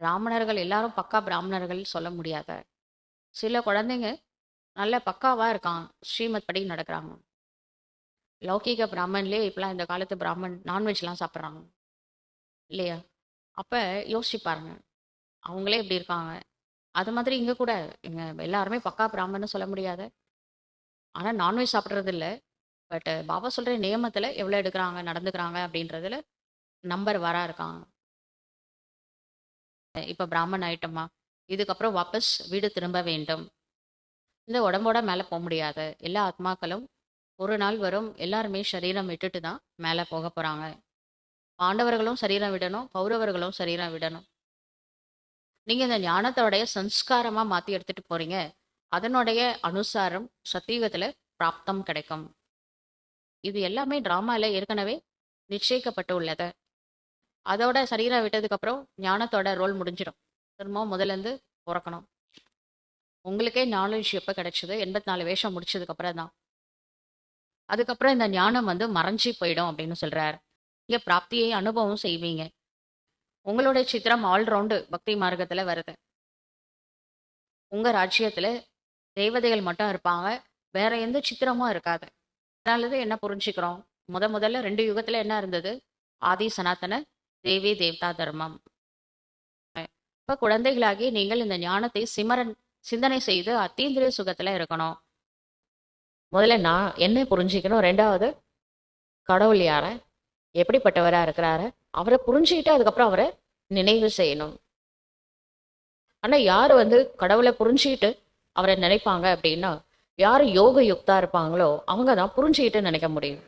பிராமணர்கள் எல்லாரும் பக்கா பிராமணர்கள் சொல்ல முடியாத. சில குழந்தைங்க நல்ல பக்காவாக இருக்கான். ஸ்ரீமத் படி நடக்கிறாங்க. லௌகீக பிராமன்லேயே இப்பெல்லாம் இந்த காலத்து பிராமன் நான்வெஜ்லாம் சாப்பிட்றாங்க. இல்லையா? அப்போ யோசிச்சு பாருங்க. அவங்களே இப்படி இருக்காங்க. அது மாதிரி இங்கே கூட இங்கே எல்லாருமே பக்கா பிராமன்னு சொல்ல முடியாது. ஆனால் நான்வெஜ் சாப்பிட்றது இல்லை. பட் பாபா சொல்கிற நியமத்தில் எவ்வளோ எடுக்கிறாங்க நடந்துக்கிறாங்க அப்படின்றதுல நம்பர் வரா இருக்காங்க இப்போ பிராமன் ஆயிட்டோமா? இதுக்கப்புறம் வாபஸ் வீடு திரும்ப வேண்டும். இந்த உடம்போட மேலே போக முடியாது. எல்லா ஆத்மாக்களும் ஒரு நாள் வரும் எல்லாருமே சரீரம் விட்டுட்டு தான் மேலே போக போகிறாங்க பாண்டவர்களும் சரீரம் விடணும் கௌரவர்களும் சரீரம் விடணும். நீங்கள் இந்த ஞானத்தோடைய சம்ஸ்காரமாக மாற்றி எடுத்துகிட்டு போகிறீங்க அதனுடைய அனுசாரம் சத்தியுகத்தில் பிராப்தம் கிடைக்கும். இது எல்லாமே டிராமாவில் ஏற்கனவே நிச்சயிக்கப்பட்டு உள்ளது. அதோட சரீரம் விட்டதுக்கப்புறம் ஞானத்தோட ரோல் முடிஞ்சிடும். திரும்பவும் முதலேருந்து பிறக்கணும். உங்களுக்கே நாலேஜ் எப்போ கிடைச்சது? எண்பத்தி நாலு வேஷம் முடிச்சதுக்கப்புறம் தான். அதுக்கப்புறம் இந்த ஞானம் வந்து மறைஞ்சி போயிடும் அப்படின்னு சொல்கிறார் இங்கே பிராப்தியை அனுபவம் செய்வீங்க. உங்களுடைய சித்திரம் ஆல்ரவுண்டு பக்தி மார்க்கத்தில் வருது. உங்கள் ராஜ்யத்தில் தேவதைகள் மட்டும் இருப்பாங்க. வேற எந்த சித்திரமும் இருக்காது. அதனாலதான் என்ன புரிஞ்சுக்கிறோம்? முத முதல்ல ரெண்டு யுகத்தில் என்ன இருந்தது? ஆதி சனாத்தன தேவே தேவதா தர்மம். இப்போ குழந்தைகளாகி நீங்கள் இந்த ஞானத்தை சிமரன் சிந்தனை செய்து அத்தீந்திரிய சுகத்துல இருக்கணும். முதல்ல நான் என்ன புரிஞ்சுக்கணும். ரெண்டாவது கடவுள் யார? எப்படிப்பட்டவரா இருக்கிறாரு? அவரை புரிஞ்சுக்கிட்டு அதுக்கப்புறம் அவரை நினைவு செய்யணும். ஆனா யார் வந்து கடவுளை புரிஞ்சுக்கிட்டு அவரை நினைப்பாங்க அப்படின்னா யார் யோக யுக்தா இருப்பாங்களோ அவங்க தான் புரிஞ்சுக்கிட்டு நினைக்க முடியும்.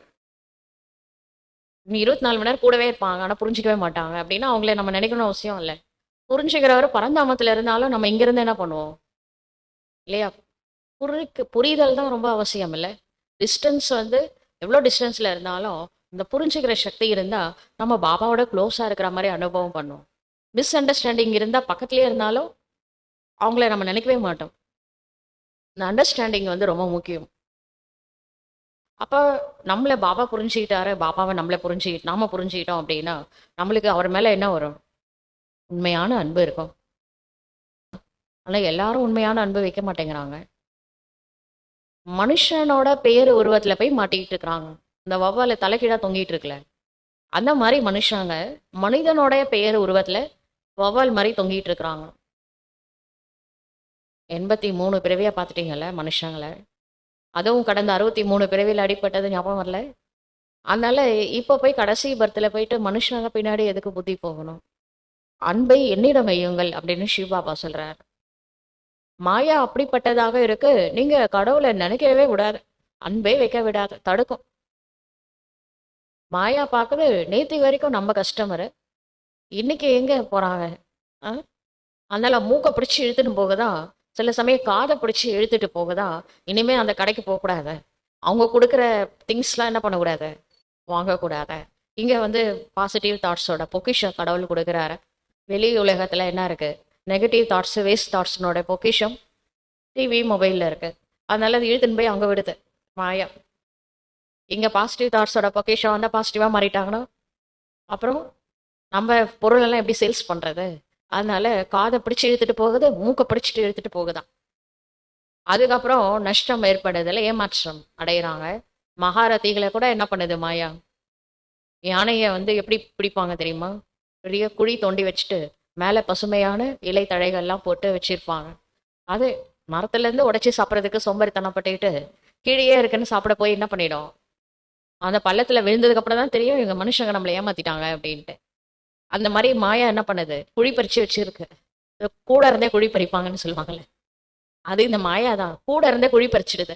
இருபத்தி நாலு மணி நேரம் கூடவே இருப்பாங்க. ஆனால் புரிஞ்சிக்கவே மாட்டாங்க. அப்படின்னா அவங்கள நம்ம நினைக்கணும் அவசியம் இல்லை. புரிஞ்சுக்கிறவர் பரந்தாமத்தில் இருந்தாலும் நம்ம இங்கேருந்து என்ன பண்ணுவோம்? இல்லையா? புரிக்கு புரிதல் தான் ரொம்ப அவசியம் இல்லை. டிஸ்டன்ஸ் வந்து எவ்வளோ டிஸ்டன்ஸில் இருந்தாலும் இந்த புரிஞ்சுக்கிற சக்தி இருந்தால் நம்ம பாபாவோட க்ளோஸாக இருக்கிற மாதிரி அனுபவம் பண்ணுவோம். மிஸ் அண்டர்ஸ்டாண்டிங் இருந்தால் பக்கத்துலேயே இருந்தாலும் அவங்கள நம்ம நினைக்கவே மாட்டோம். இந்த அண்டர்ஸ்டாண்டிங் வந்து ரொம்ப முக்கியம். அப்போ நம்மளை பாபா புரிஞ்சுக்கிட்டாரு பாபாவை நம்மளை புரிஞ்சுக்கிட்டு நாம புரிஞ்சுக்கிட்டோம் அப்படின்னா நம்மளுக்கு அவர் மேலே என்ன வரும்? உண்மையான அன்பு இருக்கும். ஆனால் எல்லாரும் உண்மையான அன்பு வைக்க மாட்டேங்கிறாங்க. மனுஷனோட பேர் உருவத்தில் போய் மாட்டிக்கிட்டு இருக்கிறாங்க. இந்த வவ்வால தலைக்கீழா தொங்கிட்டு இருக்கல. அந்த மாதிரி மனுஷங்க மனிதனோட பெயர் உருவத்தில் வவ்வால் மாதிரி தொங்கிட்டு இருக்கிறாங்க. எண்பத்தி மூணு பிறவியாக பார்த்துட்டீங்கல்ல மனுஷங்களை? அதுவும் கடந்த அறுபத்தி மூணு பிறவியில் அடிப்பட்டது ஞாபகம் வரல. அதனால இப்போ போய் கடைசி பர்த்தில் போயிட்டு மனுஷங்க பின்னாடி எதுக்கு புத்தி போகணும்? அன்பை என்னிடம் வையுங்கள் அப்படின்னு சிவபாபா சொல்றார். மாயா அப்படிப்பட்டதாக இருக்கு. நீங்க கடவுளை நினைக்கவே விடாது அன்பே வைக்க விடாது. தடுக்கும். மாயா பார்க்குது நேத்தி வரைக்கும் நம்ம கஸ்டமரு. இன்னைக்கு எங்க போறாங்க? ஆ? அதனால மூக்கை பிடிச்சி இழுத்துன்னு போகுதான் சில சமயம் காதை பிடிச்சி இழுத்துட்டு போகுதா? இனிமே அந்த கடைக்கு போகக்கூடாது அவங்க கொடுக்குற திங்ஸ்லாம் என்ன பண்ணக்கூடாது? வாங்கக்கூடாது. இங்கே வந்து பாசிட்டிவ் தாட்ஸோட பொக்கிஷம் கடவுள் கொடுக்குறாரு. வெளி உலகத்தில் என்ன இருக்குது நெகட்டிவ் தாட்ஸ் வேஸ்ட் தாட்ஸ்னோட பொக்கிஷம் டிவி மொபைலில் இருக்குது அதனால அது இழுத்துன்னு போய் அங்கே விடுது. மாயா. இங்கே பாசிட்டிவ் தாட்ஸோட பொக்கிஷம் வந்தால் பாசிட்டிவாக மாறிட்டாங்கன்னா அப்புறம் நம்ம பொருளெல்லாம் எப்படி சேல்ஸ் பண்ணுறது அதனால காதை பிடிச்சி இழுத்துட்டு போகுது மூக்கை பிடிச்சிட்டு இழுத்துட்டு போகுதான் அதுக்கப்புறம் நஷ்டம் ஏற்படுறதுல ஏமாற்றம் அடையிறாங்க. மகாரதிகளை கூட என்ன பண்ணுது மாயா? யானையை வந்து எப்படி பிடிப்பாங்க தெரியுமா? பெரிய குழி தோண்டி வச்சுட்டு மேலே பசுமையான இலை தழைகள்லாம் போட்டு வச்சிருப்பாங்க. அது மரத்துலேருந்து உடைச்சி சாப்பிட்றதுக்கு சோம்பேறித்தனப்பட்டுக்கிட்டு கீழேயே இருக்குன்னு சாப்பிட போய் என்ன பண்ணிடும்? அந்த பள்ளத்தில் விழுந்ததுக்கப்புறம் தான் தெரியும் இவங்க மனுஷங்க நம்மளை ஏமாத்திட்டாங்க அப்படின்ட்டு. அந்த மாதிரி மாயா என்ன பண்ணுது? குழி பறிச்சு வச்சிருக்கு. கூட இருந்தே குழி பறிப்பாங்கன்னு சொல்லுவாங்கல்ல. அது இந்த மாயா தான் கூட இருந்தே குழி பறிச்சிடுது.